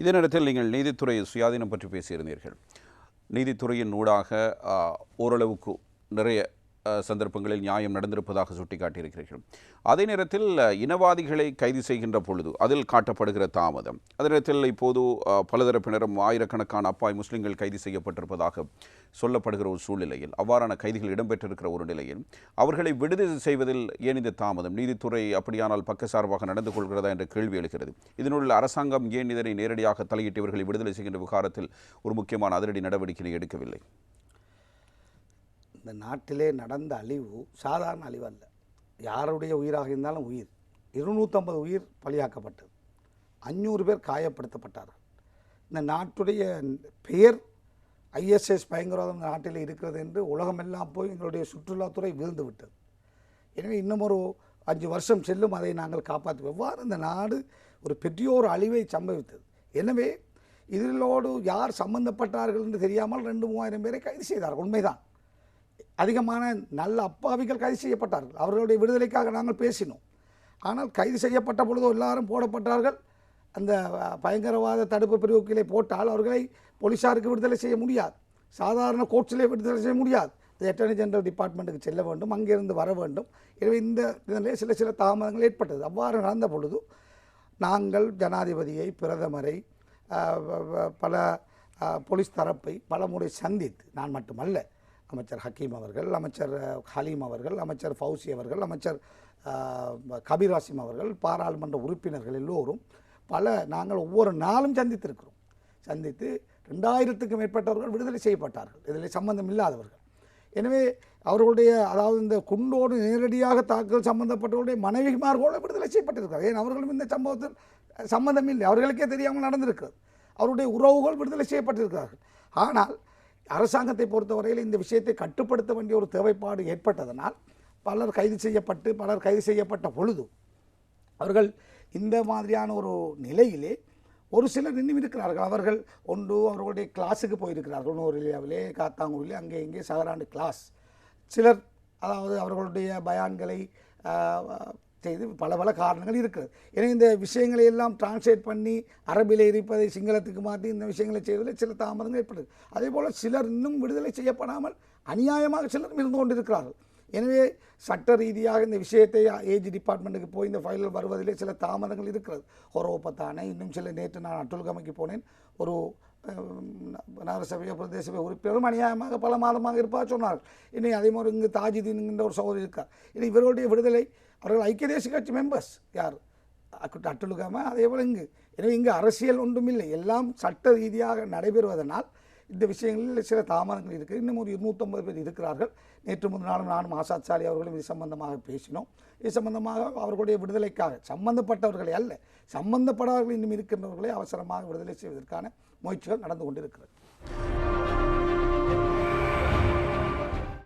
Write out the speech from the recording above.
இதே நேரத்தில் நீங்கள் நீதித்துறை சுயாதீனம் பற்றி பேசியிருந்தீர்கள். நீதித்துறையின் ஊடாக ஓரளவுக்கு நிறைய சந்தர்ப்பங்களில் நியாயம் நடந்திருப்பதாக சுட்டிக்காட்டியிருக்கிறீர்கள். அதே நேரத்தில் இனவாதிகளை கைது செய்கின்ற பொழுது அதில் காட்டப்படுகிற தாமதம். அதே நேரத்தில் இப்போது பலதரப்பினரும் ஆயிரக்கணக்கான அப்பாய் முஸ்லிம்கள் கைது செய்யப்பட்டிருப்பதாக சொல்லப்படுகிற ஒரு சூழ்நிலையில் அவ்வாறான கைதிகள் இடம்பெற்றிருக்கிற ஒரு நிலையில் அவர்களை விடுதலை செய்வதில் ஏன் இந்த தாமதம்? நீதித்துறை அப்படியானால் பக்கசார்பாக நடந்து கொள்கிறதா என்ற கேள்வி எழுகிறது. இதனுள்ள அரசாங்கம் ஏன் இதனை நேரடியாக தலையிட்டு இவர்களை விடுதலை செய்கின்ற விவகாரத்தில் ஒரு முக்கியமான அதிரடி நடவடிக்கையை எடுக்கவில்லை? இந்த நாட்டிலே நடந்த அழிவு சாதாரண அழிவு அல்ல யாருடைய உயிராக இருந்தாலும் உயிர். இருநூற்றம்பது உயிர் பலியாக்கப்பட்டது. அஞ்சூறு பேர் காயப்படுத்தப்பட்டார்கள். இந்த நாட்டுடைய பெயர் ஐஎஸ்எஸ் பயங்கரவாதம் இந்த நாட்டில் இருக்கிறது என்று உலகமெல்லாம் போய் எங்களுடைய சுற்றுலாத்துறை வீழ்ந்து விட்டது எனவே இன்னும் ஒரு அஞ்சு வருஷம் செல்லும் அதை நாங்கள் காப்பாற்றி எவ்வாறு இந்த நாடு ஒரு பெரிய ஒரு அழிவை சம்பவித்தது? எனவே இதிலோடு யார் சம்பந்தப்பட்டார்கள் என்று தெரியாமல் ரெண்டு மூவாயிரம் பேரை கைது செய்தார்கள். உண்மைதான். அதிகமான நல்ல அப்பாவிகள் கைது செய்யப்பட்டார்கள். அவர்களுடைய விடுதலைக்காக நாங்கள் பேசினோம். ஆனால் கைது செய்யப்பட்ட பொழுதோ எல்லாரும் போடப்பட்டார்கள். அந்த பயங்கரவாத தடுப்பு பிரிவுகளை போட்டால் அவர்களை போலீஸாருக்கு விடுதலை செய்ய முடியாது. சாதாரண கோர்ட்ஸிலே விடுதலை செய்ய முடியாது. அட்டர்னி ஜெனரல் டிபார்ட்மெண்ட்டுக்கு செல்ல வேண்டும் அங்கிருந்து வர வேண்டும். எனவே இந்த இதனிலே சில சில தாமதங்கள் ஏற்பட்டது. அவ்வாறு நடந்த பொழுது நாங்கள் ஜனாதிபதியை பிரதமரை பல போலீஸ் தரப்பை பல முறை சந்தித்து நான் மட்டுமல்ல அமைச்சர் ஹக்கீம் அவர்கள் அமைச்சர் ஹலீம் அவர்கள் அமைச்சர் ஃபௌசி அவர்கள் அமைச்சர் கபிராசிம் கபீர் ஹாசிம் அவர்கள் பாராளுமன்ற உறுப்பினர்கள் எல்லோரும் பல நாங்கள் ஒவ்வொரு நாளும் சந்தித்திருக்கிறோம். சந்தித்து ரெண்டாயிரத்துக்கும் மேற்பட்டவர்கள் விடுதலை செய்யப்பட்டார்கள். இதில் சம்பந்தம் இல்லாதவர்கள். எனவே அவர்களுடைய அதாவது இந்த குண்டோடு நேரடியாக தாக்குதல் சம்பந்தப்பட்டவருடைய மனைவிமார்களோடு விடுதலை செய்யப்பட்டிருக்கிறார். ஏன்? அவர்களும் இந்த சம்பவத்தில் சம்பந்தம் இல்லை. அவர்களுக்கே தெரியாமல் நடந்திருக்கிறது. அவருடைய உறவுகள் விடுதலை செய்யப்பட்டிருக்கிறார்கள். ஆனால் அரசாங்கத்தை பொறுத்தவரையில் இந்த விஷயத்தை கட்டுப்படுத்த வேண்டிய ஒரு தேவைப்பாடு ஏற்பட்டதனால் பலர் கைது செய்யப்பட்டு பலர் கைது செய்யப்பட்ட பொழுது அவர்கள் இந்த மாதிரியான ஒரு நிலையிலே ஒரு சிலர் நின்று இருக்கிறார்கள். அவர்கள் ஒன்று அவர்களுடைய கிளாஸுக்கு போயிருக்கிறார்கள். நூறிலே காத்தாங்கூரிலே அங்கே இங்கே சகராண்டு கிளாஸ். சிலர் அதாவது அவர்களுடைய பயான்களை செய்து பல பல காரணங்கள் இருக்குது. ஏன்னா இந்த விஷயங்களை எல்லாம் டிரான்ஸ்லேட் பண்ணி அரபியில் இருப்பதை சிங்களத்துக்கு மாற்றி இந்த விஷயங்களை செய்வதில் சில தாமதங்கள் ஏற்படுது. அதே போல் சிலர் இன்னும் விடுதலை செய்யப்படாமல் அநியாயமாக சிலரும் இருந்து கொண்டிருக்கிறார்கள். எனவே சட்ட ரீதியாக இந்த விஷயத்தை ஏஜ் டிபார்ட்மெண்ட்டுக்கு போய் இந்த ஃபைல் வருவதிலே சில தாமதங்கள் இருக்கிறது. ஹொரோப்பத்தானே இன்னும் சில நேற்று நான் அட்டுல்கமைக்கு போனேன். ஒரு நகரசபையோ நகரசபை பிரதேச சபை உறுப்பினரும் அநியாயமாக பல மாதமாக இருப்பதாக சொன்னார்கள். இன்னை அதே மாதிரி இங்கு தாஜிதீன் என்கின்ற ஒரு சகோதரி இருக்கார். இனி இவர்களுடைய விடுதலை அவர்கள் ஐக்கிய தேசிய கட்சி மெம்பர்ஸ் யார்? அக்கு- அதே போல் இங்கு. எனவே இங்கு அரசியல் ஒன்றும் இல்லை எல்லாம் சட்ட ரீதியாக நடைபெறுவதனால் இந்த விஷயங்களில் சில தாமதங்கள் இருக்குது. இன்னும் ஒரு இருநூற்றம்பது பேர் இருக்கிறார்கள். நேற்று முந்தின நாளும் நானும் ஆசாத் சாலி அவர்களும் இது சம்பந்தமாக பேசினோம். இது சம்பந்தமாக அவர்களுடைய விடுதலைக்காக சம்பந்தப்பட்டவர்களை அல்ல சம்பந்தப்படாதவர்கள் இன்னும் இருக்கின்றவர்களை அவசரமாக விடுதலை செய்வதற்கான முயற்சிகள் நடந்து கொண்டிருக்கிறது.